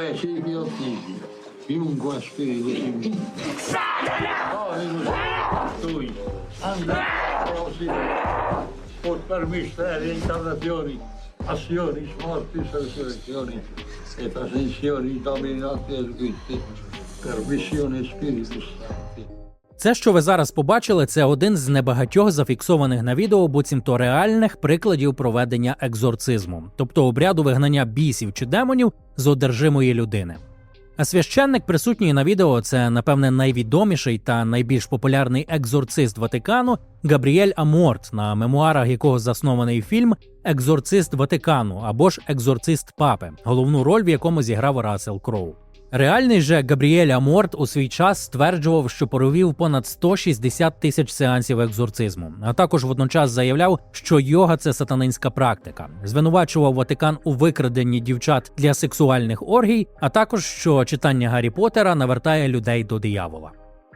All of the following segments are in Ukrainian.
precepi ottimi. Chiunque ha spirito si mi. Satana! Lui, andate prossimo, può far misteri, incarnazioni, azioni, morti, resurrezioni e trasmissioni domini notti e sguitti, per missione spiritus. Це, що ви зараз побачили, це один з небагатьох зафіксованих на відео, буцімто реальних прикладів проведення екзорцизму, тобто обряду вигнання бісів чи демонів з одержимої людини. А священник, присутній на відео, це, напевне, найвідоміший та найбільш популярний екзорцист Ватикану Габріель Аморт, на мемуарах якого заснований фільм Екзорцист Ватикану або ж Екзорцист Папи, головну роль в якому зіграв Рассел Кроу. Реальний же Габріель Аморт у свій час стверджував, що провів понад 160 тисяч сеансів екзорцизму, а також водночас заявляв, що йога це сатанинська практика, звинувачував Ватикан у викраденні дівчат для сексуальних оргій, а також що читання Гаррі Поттера навертає людей до диявола.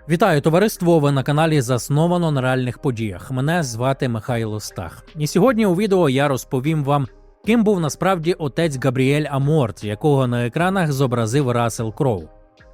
Вітаю товариство! Ви на каналі засновано на реальних подіях. Мене звати Михайло Стах. І сьогодні у відео я розповім вам, ким був насправді отець Габріель Аморт, якого на екранах зобразив Рассел Кроу.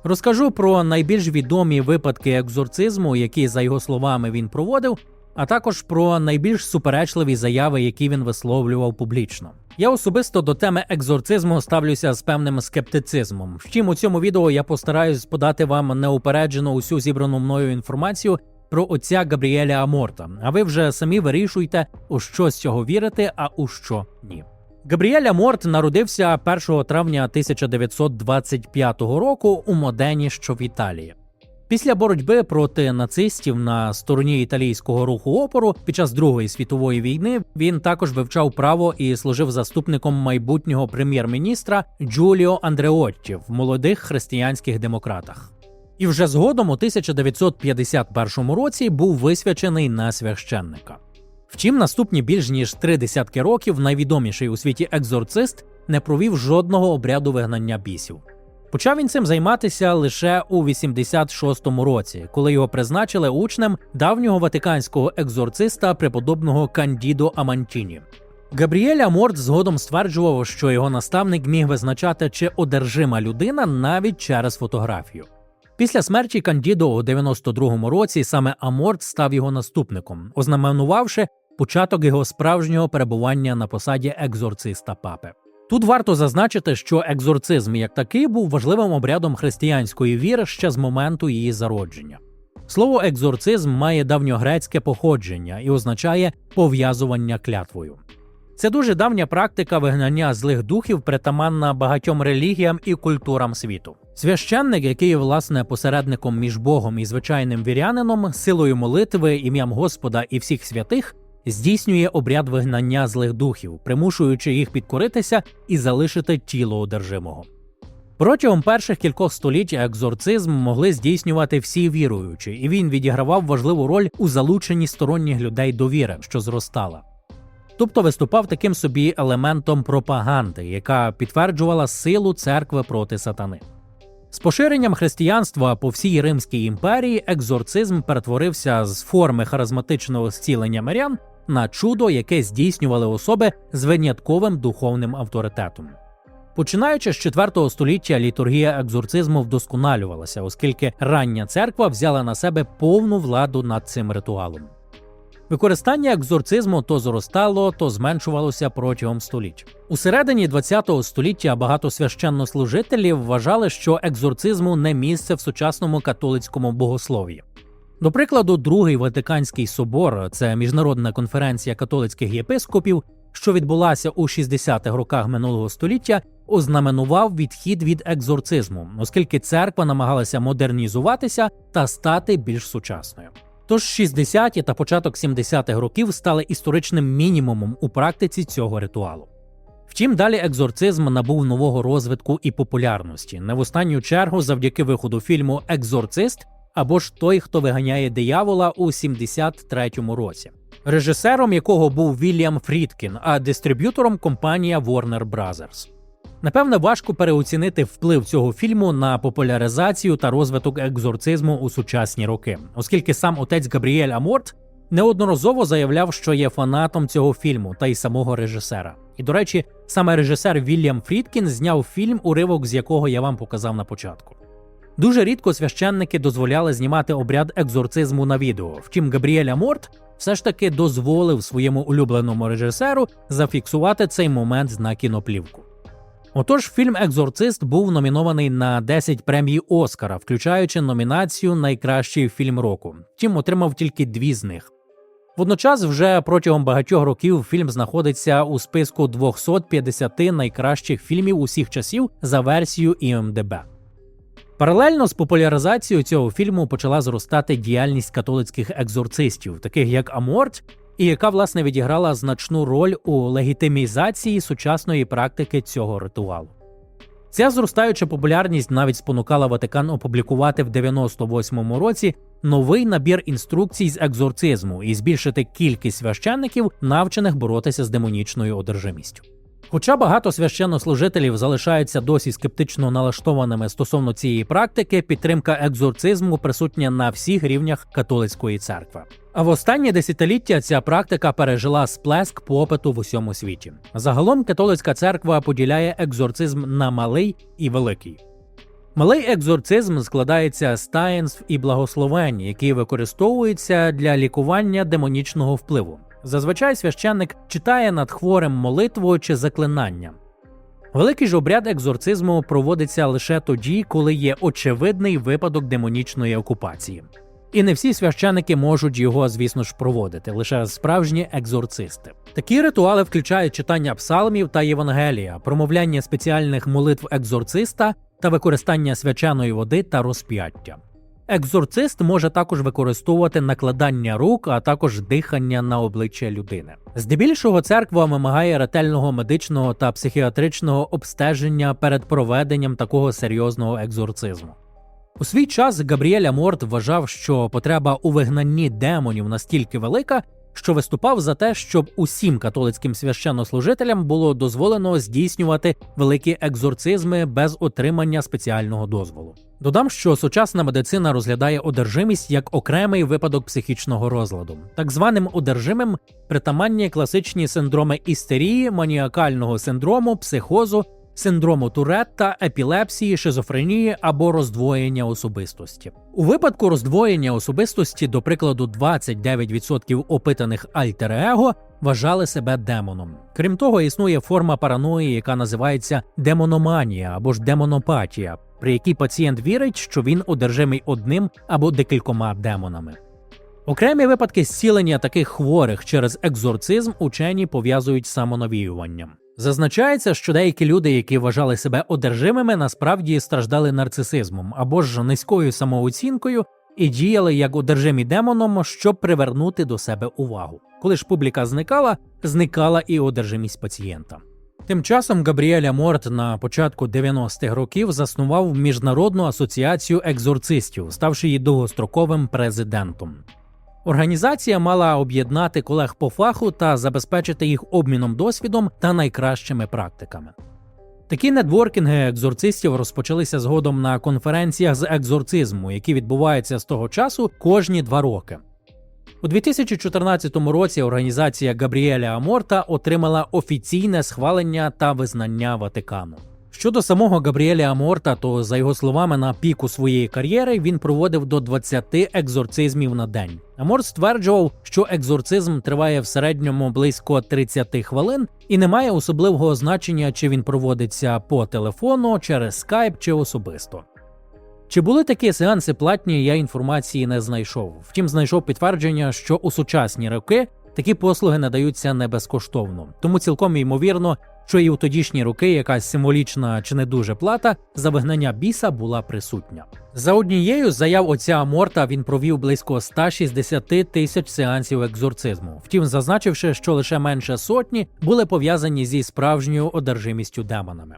Розкажу про найбільш відомі випадки екзорцизму, які, за його словами, він проводив, а також про найбільш суперечливі заяви, які він висловлював публічно. Я особисто до теми екзорцизму ставлюся з певним скептицизмом. Втім, у цьому відео я постараюсь подати вам неупереджено усю зібрану мною інформацію про отця Габріеля Аморта. А ви вже самі вирішуйте, у що з цього вірити, а у що ні. Габріель Аморт народився 1 травня 1925 року у Модені, що в Італії. Після боротьби проти нацистів на стороні італійського руху опору під час Другої світової війни він також вивчав право і служив заступником майбутнього прем'єр-міністра Джуліо Андреотті в молодих християнських демократах. І вже згодом у 1951 році був висвячений на священника. Втім, наступні більш ніж три десятки років найвідоміший у світі екзорцист не провів жодного обряду вигнання бісів. Почав він цим займатися лише у 86-му році, коли його призначили учнем давнього ватиканського екзорциста преподобного Кандідо Амантіні. Габріель Аморт згодом стверджував, що його наставник міг визначати, чи одержима людина навіть через фотографію. Після смерті Кандідо у 92-му році саме Аморт став його наступником, ознаменувавши початок його справжнього перебування на посаді екзорциста папи. Тут варто зазначити, що екзорцизм як такий був важливим обрядом християнської віри ще з моменту її зародження. Слово екзорцизм має давньогрецьке походження і означає пов'язування клятвою. Це дуже давня практика вигнання злих духів, притаманна багатьом релігіям і культурам світу. Священник, який власне посередником між Богом і звичайним вірянином, силою молитви, ім'ям Господа і всіх святих, здійснює обряд вигнання злих духів, примушуючи їх підкоритися і залишити тіло одержимого. Протягом перших кількох століть екзорцизм могли здійснювати всі віруючі, і він відігравав важливу роль у залученні сторонніх людей до віри, що зростала. Тобто виступав таким собі елементом пропаганди, яка підтверджувала силу церкви проти сатани. З поширенням християнства по всій Римській імперії екзорцизм перетворився з форми харизматичного зцілення мирян на чудо, яке здійснювали особи з винятковим духовним авторитетом. Починаючи з 4 століття, літургія екзорцизму вдосконалювалася, оскільки рання церква взяла на себе повну владу над цим ритуалом. Використання екзорцизму то зростало, то зменшувалося протягом століть. У середині ХХ століття багато священнослужителів вважали, що екзорцизму не місце в сучасному католицькому богослов'ї. До прикладу, Другий Ватиканський собор це міжнародна конференція католицьких єпископів, що відбулася у 60-х роках минулого століття, ознаменував відхід від екзорцизму, оскільки церква намагалася модернізуватися та стати більш сучасною. Тож 60-ті та початок 70-х років стали історичним мінімумом у практиці цього ритуалу. Втім, далі екзорцизм набув нового розвитку і популярності, не в останню чергу завдяки виходу фільму Екзорцист або ж той, хто виганяє диявола у 73-му році, режисером якого був Вільям Фрідкін, а дистриб'ютором компанія Warner Brothers. Напевне, важко переоцінити вплив цього фільму на популяризацію та розвиток екзорцизму у сучасні роки, оскільки сам отець Габріель Аморт неодноразово заявляв, що є фанатом цього фільму та й самого режисера. І до речі, саме режисер Вільям Фрідкін зняв фільм, уривок з якого я вам показав на початку. Дуже рідко священники дозволяли знімати обряд екзорцизму на відео. Втім, Габріеля Морт все ж таки дозволив своєму улюбленому режисеру зафіксувати цей момент на кіноплівку. Отож, фільм Екзорцист був номінований на 10 премій Оскара, включаючи номінацію Найкращий фільм року. Втім, отримав тільки дві з них. Водночас, вже протягом багатьох років фільм знаходиться у списку 250 найкращих фільмів усіх часів за версією IMDb. Паралельно з популяризацією цього фільму почала зростати діяльність католицьких екзорцистів, таких як Аморт, і яка власне відіграла значну роль у легітимізації сучасної практики цього ритуалу. Ця зростаюча популярність навіть спонукала Ватикан опублікувати в 98-му році новий набір інструкцій з екзорцизму і збільшити кількість священників, навчених боротися з демонічною одержимістю. Хоча багато священнослужителів залишаються досі скептично налаштованими стосовно цієї практики, підтримка екзорцизму присутня на всіх рівнях католицької церкви. А в останні десятиліття ця практика пережила сплеск попиту в усьому світі. Загалом католицька церква поділяє екзорцизм на малий і великий. Малий екзорцизм складається з таїнств і благословень, які використовуються для лікування демонічного впливу. Зазвичай священник читає над хворим молитву чи заклинання. Великий ж обряд екзорцизму проводиться лише тоді, коли є очевидний випадок демонічної окупації. І не всі священики можуть його, звісно ж, проводити, лише справжні екзорцисти. Такі ритуали включають читання псалмів та Євангелія, промовляння спеціальних молитв екзорциста та використання свяченої води та розп'яття. Екзорцист може також використовувати накладання рук, а також дихання на обличчя людини. Здебільшого церква вимагає ретельного медичного та психіатричного обстеження перед проведенням такого серйозного екзорцизму. У свій час Габріеля Морт вважав, що потреба у вигнанні демонів настільки велика, що виступав за те, щоб усім католицьким священнослужителям було дозволено здійснювати великі екзорцизми без отримання спеціального дозволу. Додам, що сучасна медицина розглядає одержимість як окремий випадок психічного розладу. Так званим одержимим притаманні класичні синдроми істерії, маніакального синдрому, психозу, синдрому Туретта, епілепсії, шизофренії або роздвоєння особистості. У випадку роздвоєння особистості, до прикладу, 29% опитаних альтер-его вважали себе демоном. Крім того, існує форма параної, яка називається демономанія або ж демонопатія, при якій пацієнт вірить, що він одержимий одним або декількома демонами. Окремі випадки зцілення таких хворих через екзорцизм учені пов'язують з самонавіюванням. Зазначається, що деякі люди, які вважали себе одержимими, насправді страждали нарцисизмом або ж низькою самооцінкою і діяли як одержимі демоном, щоб привернути до себе увагу. Коли ж публіка зникала, зникала і одержимість пацієнта. Тим часом Габріеля Морт на початку 90-х років заснував міжнародну асоціацію екзорцистів, ставши її довгостроковим президентом. Організація мала об'єднати колег по фаху та забезпечити їх обміном досвідом та найкращими практиками. Такі нетворкінги екзорцистів розпочалися згодом на конференціях з екзорцизму, які відбуваються з того часу кожні два роки. У 2014 році організація Габріеля Аморта отримала офіційне схвалення та визнання Ватикану. Щодо самого Габріеля Аморта, то за його словами, на піку своєї кар'єри він проводив до 20 екзорцизмів на день. Аморт стверджував, що екзорцизм триває в середньому близько 30 хвилин і не має особливого значення, чи він проводиться по телефону, через скайп чи особисто. Чи були такі сеанси платні, я інформації не знайшов. Втім, знайшов підтвердження, що у сучасні роки такі послуги надаються не безкоштовно, тому цілком ймовірно, що і у тодішні роки якась символічна чи не дуже плата за вигнання біса була присутня. За однією з заяв отця Аморта він провів близько 160 тисяч сеансів екзорцизму, втім, зазначивши, що лише менше сотні були пов'язані зі справжньою одержимістю демонами.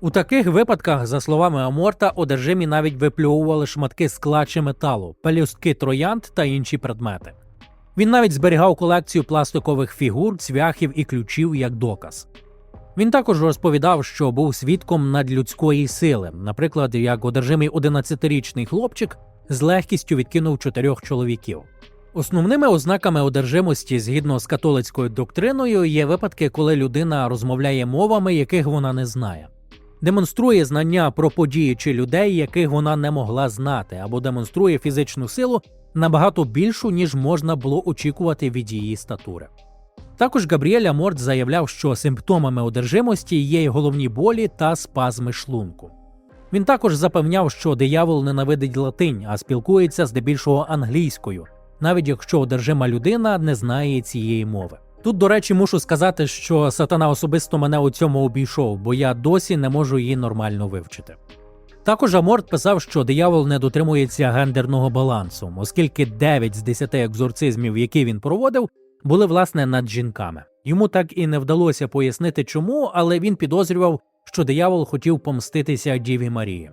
У таких випадках, за словами Аморта, одержимі навіть виплювували шматки скла чи металу, пелюстки троянд та інші предмети. Він навіть зберігав колекцію пластикових фігур, цвяхів і ключів як доказ. Він також розповідав, що був свідком надлюдської сили, наприклад, як одержимий 11-річний хлопчик з легкістю відкинув чотирьох чоловіків. Основними ознаками одержимості згідно з католицькою доктриною є випадки, коли людина розмовляє мовами, яких вона не знає, демонструє знання про події чи людей, яких вона не могла знати, або демонструє фізичну силу набагато більшу, ніж можна було очікувати від її статури. Також Габріеля Морт заявляв, що симптомами одержимості є й головні болі та спазми шлунку. Він також запевняв, що диявол ненавидить латинь, а спілкується здебільшого англійською, навіть якщо одержима людина не знає цієї мови. Тут, до речі, мушу сказати, що сатана особисто мене у цьому обійшов, бо я досі не можу її нормально вивчити. Також Аморт писав, що диявол не дотримується гендерного балансу, оскільки 9 з 10 екзорцизмів, які він проводив, були власне над жінками. Йому так і не вдалося пояснити чому, але він підозрював, що диявол хотів помститися Діві Марії.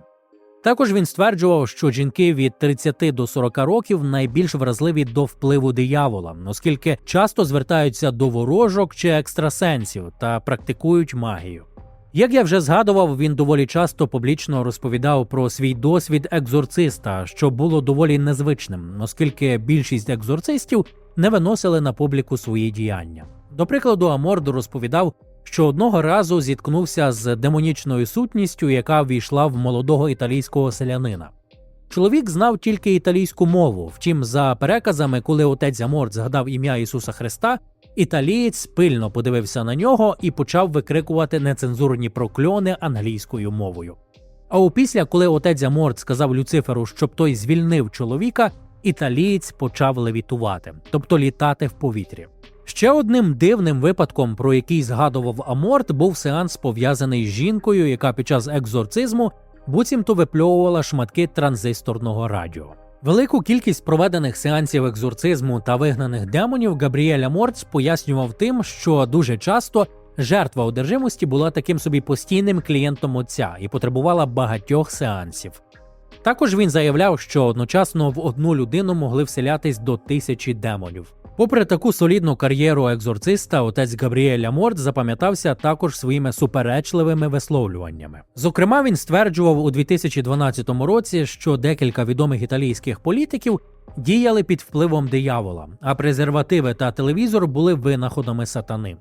Також він стверджував, що жінки від 30 до 40 років найбільш вразливі до впливу диявола, оскільки часто звертаються до ворожок чи екстрасенсів та практикують магію. Як я вже згадував, він доволі часто публічно розповідав про свій досвід екзорциста, що було доволі незвичним, оскільки більшість екзорцистів не виносили на публіку свої діяння. До прикладу, Аморд розповідав, що одного разу зіткнувся з демонічною сутністю, яка ввійшла в молодого італійського селянина. Чоловік знав тільки італійську мову. Втім, за переказами, коли отець Аморт згадав ім'я Ісуса Христа, італієць пильно подивився на нього і почав викрикувати нецензурні прокльони англійською мовою. А опісля, коли отець Аморт сказав Люциферу, щоб той звільнив чоловіка, італієць почав левітувати, тобто літати в повітрі. Ще одним дивним випадком, про який згадував Аморт, був сеанс пов'язаний з жінкою, яка під час екзорцизму буцімто випльовувала шматки транзисторного радіо. Велику кількість проведених сеансів екзорцизму та вигнаних демонів Габріель Аморт пояснював тим, що дуже часто жертва одержимості була таким собі постійним клієнтом отця і потребувала багатьох сеансів. Також він заявляв, що одночасно в одну людину могли вселятись до тисячі демонів. Попри таку солідну кар'єру екзорциста, отець Габріель Аморт запам'ятався також своїми суперечливими висловлюваннями. Зокрема, він стверджував у 2012 році, що декілька відомих італійських політиків діяли під впливом диявола, а презервативи та телевізор були винаходами сатани.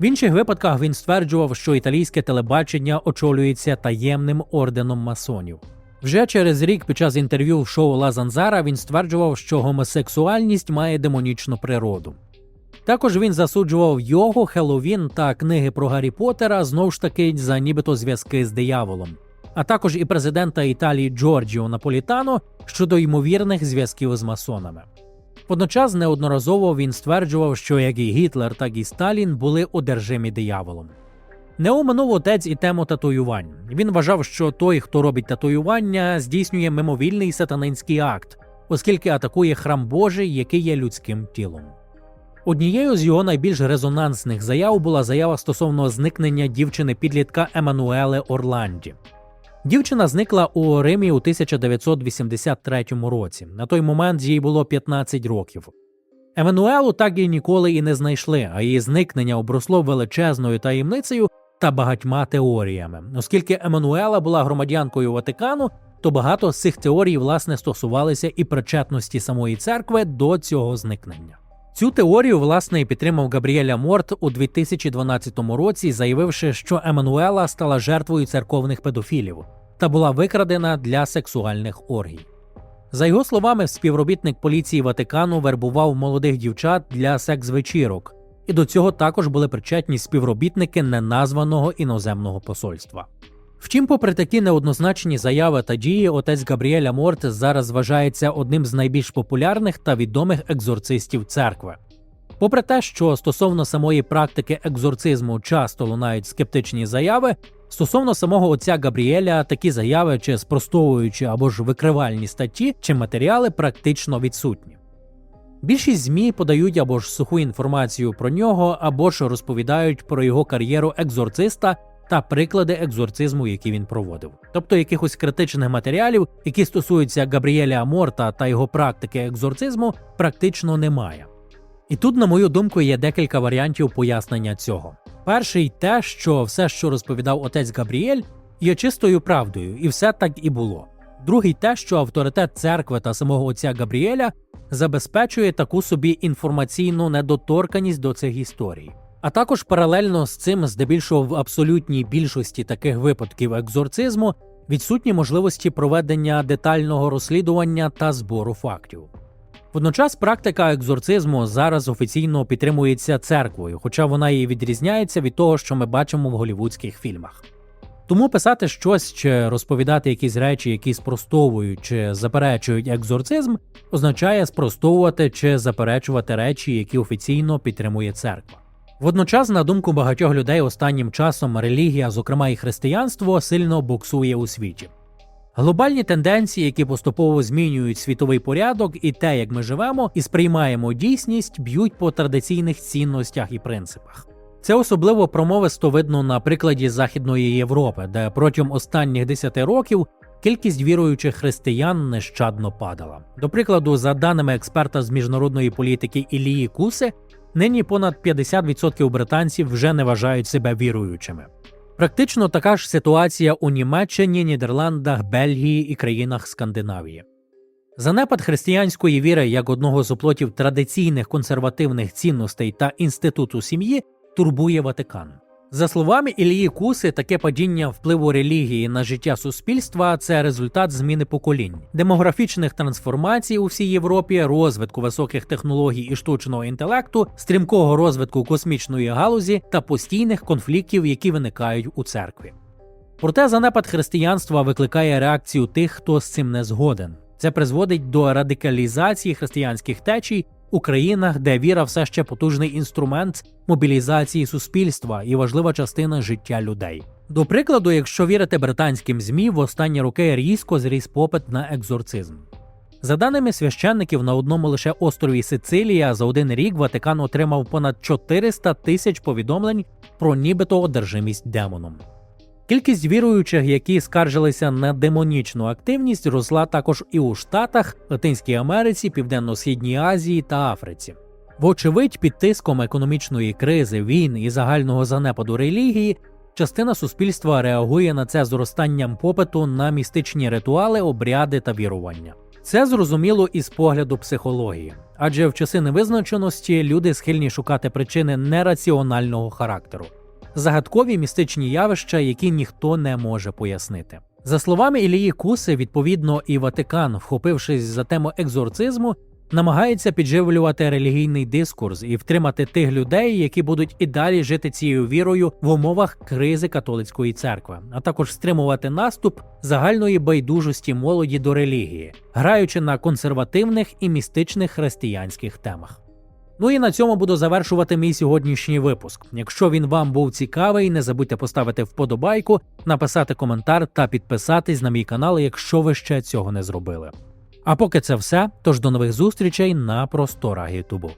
В інших випадках він стверджував, що італійське телебачення очолюється таємним орденом масонів. Вже через рік під час інтерв'ю в шоу Ла Занзара він стверджував, що гомосексуальність має демонічну природу. Також він засуджував його, Хеллоуін та книги про Гаррі Поттера знову ж таки за нібито зв'язки з дияволом, а також і президента Італії Джорджіо Наполітано щодо ймовірних зв'язків з масонами. Водночас неодноразово він стверджував, що як і Гітлер, так і Сталін були одержимі дияволом. Не оминув отець і тему татуювань. Він вважав, що той, хто робить татуювання, здійснює мимовільний сатанинський акт, оскільки атакує храм Божий, який є людським тілом. Однією з його найбільш резонансних заяв була заява стосовно зникнення дівчини підлітка Еммануеле Орланді. Дівчина зникла у Римі у 1983 році. На той момент їй було 15 років. Еммануелу так і ніколи і не знайшли, а її зникнення обросло величезною таємницею та багатьма теоріями. Оскільки Еммануела була громадянкою Ватикану, то багато з цих теорій власне стосувалися і причетності самої церкви до цього зникнення. Цю теорію власне і підтримав Габріеля Морт у 2012 році, заявивши, що Еммануела стала жертвою церковних педофілів та була викрадена для сексуальних оргій. За його словами, співробітник поліції Ватикану вербував молодих дівчат для секс-вечірок, і до цього також були причетні співробітники неназваного іноземного посольства. Втім, попри такі неоднозначні заяви та дії, отець Габріеля Морт зараз вважається одним з найбільш популярних та відомих екзорцистів церкви. Попри те, що стосовно самої практики екзорцизму часто лунають скептичні заяви, стосовно самого отця Габріеля такі заяви чи спростовуючі або ж викривальні статті чи матеріали практично відсутні. Більшість ЗМІ подають або ж суху інформацію про нього, або ж розповідають про його кар'єру екзорциста та приклади екзорцизму, які він проводив. Тобто якихось критичних матеріалів, які стосуються Габріеля Аморта та його практики екзорцизму, практично немає. І тут, на мою думку, є декілька варіантів пояснення цього. Перший те, що все, що розповідав отець Габріель, є чистою правдою, і все так і було. Другий те, що авторитет церкви та самого отця Габріеля забезпечує таку собі інформаційну недоторканість до цих історій. А також паралельно з цим, здебільшого в абсолютній більшості таких випадків екзорцизму, відсутні можливості проведення детального розслідування та збору фактів. Водночас практика екзорцизму зараз офіційно підтримується церквою, хоча вона і відрізняється від того, що ми бачимо в голівудських фільмах. Тому писати щось чи розповідати якісь речі, які спростовують чи заперечують екзорцизм, означає спростовувати чи заперечувати речі, які офіційно підтримує церква. Водночас, на думку багатьох людей, останнім часом релігія, зокрема і християнство, сильно буксує у світі. Глобальні тенденції, які поступово змінюють світовий порядок, і те, як ми живемо і сприймаємо дійсність, б'ють по традиційних цінностях і принципах. Це особливо промовисто видно на прикладі Західної Європи, де протягом останніх 10 років кількість віруючих християн нещадно падала. До прикладу, за даними експерта з міжнародної політики Ілії Куси, нині понад 50% британців вже не вважають себе віруючими. Практично така ж ситуація у Німеччині, Нідерландах, Бельгії і країнах Скандинавії. Занепад християнської віри як одного з оплотів традиційних консервативних цінностей та інституту сім'ї турбує Ватикан. За словами Ілії Куси, таке падіння впливу релігії на життя суспільства це результат зміни поколінь, демографічних трансформацій у всій Європі, розвитку високих технологій і штучного інтелекту, стрімкого розвитку космічної галузі та постійних конфліктів, які виникають у церкві. Проте занепад християнства викликає реакцію тих, хто з цим не згоден. Це призводить до радикалізації християнських течій у країнах, де віра все ще потужний інструмент мобілізації суспільства і важлива частина життя людей. До прикладу, якщо вірити британським змі, в останні роки різко зріс попит на екзорцизм. За даними священників, на одному лише острові Сицилія за один рік Ватикан отримав понад 400 тисяч повідомлень про нібито одержимість демоном. Кількість віруючих, які скаржилися на демонічну активність, росла також і у Штатах, Латинській Америці, Південно-Східній Азії та Африці. Вочевидь, під тиском економічної кризи, війн і загального занепаду релігії, частина суспільства реагує на це зростанням попиту на містичні ритуали, обряди та вірування. Це зрозуміло із погляду психології, адже в часи невизначеності люди схильні шукати причини нераціонального характеру загадкові містичні явища, які ніхто не може пояснити. За словами Ілії Куси, відповідно, і Ватикан, вхопившись за тему екзорцизму, намагається підживлювати релігійний дискурс і втримати тих людей, які будуть і далі жити цією вірою в умовах кризи католицької церкви, а також стримувати наступ загальної байдужості молоді до релігії, граючи на консервативних і містичних християнських темах. Ну і на цьому буду завершувати мій сьогоднішній випуск. Якщо він вам був цікавий, не забудьте поставити вподобайку, написати коментар та підписатись на мій канал, якщо ви ще цього не зробили. А поки це все, тож до нових зустрічей на просторах Ютубу.